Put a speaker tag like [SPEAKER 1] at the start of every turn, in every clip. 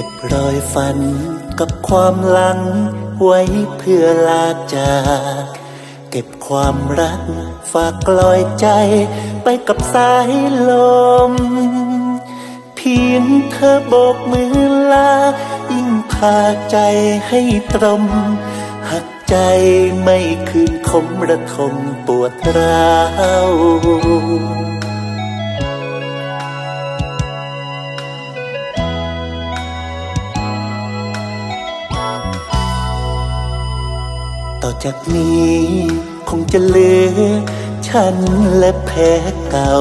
[SPEAKER 1] ก็บรอยฝันกับความหลัง ไว้เพื่อลาจาก เก็บความรักฝากกลอยใจไปกับสายลม เพียงเธอโบกมือลา ยิ่งพาใจให้ตรม หักใจไม่คืนคมระทมปวดร้าว ต่อจากนี้ คงจะเหลือฉันและแพ้เก่า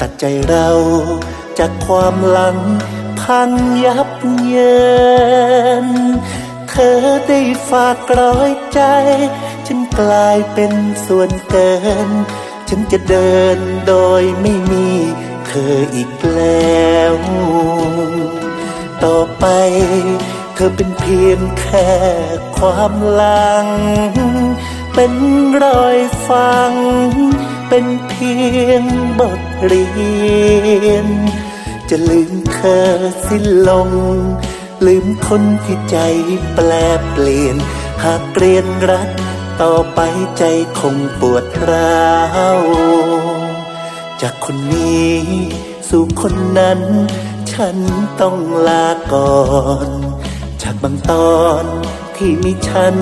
[SPEAKER 1] ตัดใจเราจากความหลังพังยับเยิน เธอได้ฝากรอยใจ ฉันกลายเป็นส่วนเกิน ฉันจะเดินโดยไม่มีเธออีกแล้ว ต่อไป ธอเป็นเพียงแค่ความหลัง เป็นรอยฟัง เป็นเพียงบทเรียน จะลืมเธอสิ้นลง ลืมคนที่ใจแปลเปลี่ยน หากเรียนรักต่อไปใจคงปวดร้าว จากคนนี้สู่คนนั้น ฉันต้องลาก่อนากบางตอนที่มีฉัน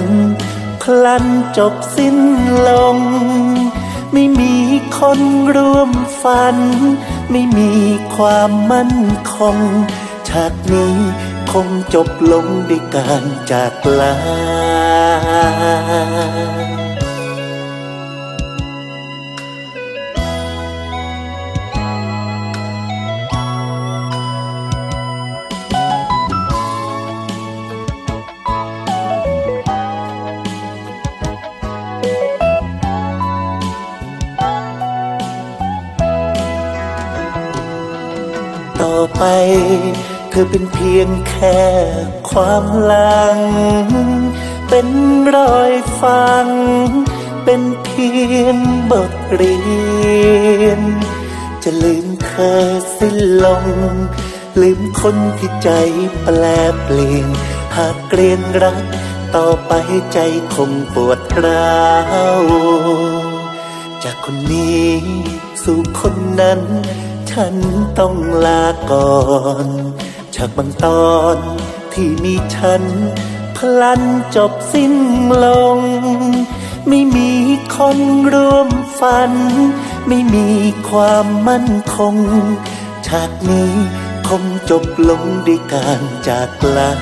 [SPEAKER 1] พลันจบสิ้นลง ไม่มีคนร่วมฝัน ไม่มีความมั่นคง ฉากนี้คงจบลงด้วยการจากลา ต่อไป เธอเป็นเพียงแค่ความหลัง เป็นรอยฟัง เป็นเพียงบทเรียน จะลืมเธอสิ้นลง ลืมคนที่ใจแปลเปลี่ยน หากเกลียนรัก ต่อไปใจคงปวดร้าวจากคนนี้สู่คนนั้น ฉันต้องลาก่อนจากบางตอนที่มีฉัน พลันจบสิ้นลง ไม่มีคนร่วมฝัน ไม่มีความมั่นคงชาตินี้คงจบลงด้วยการจากลา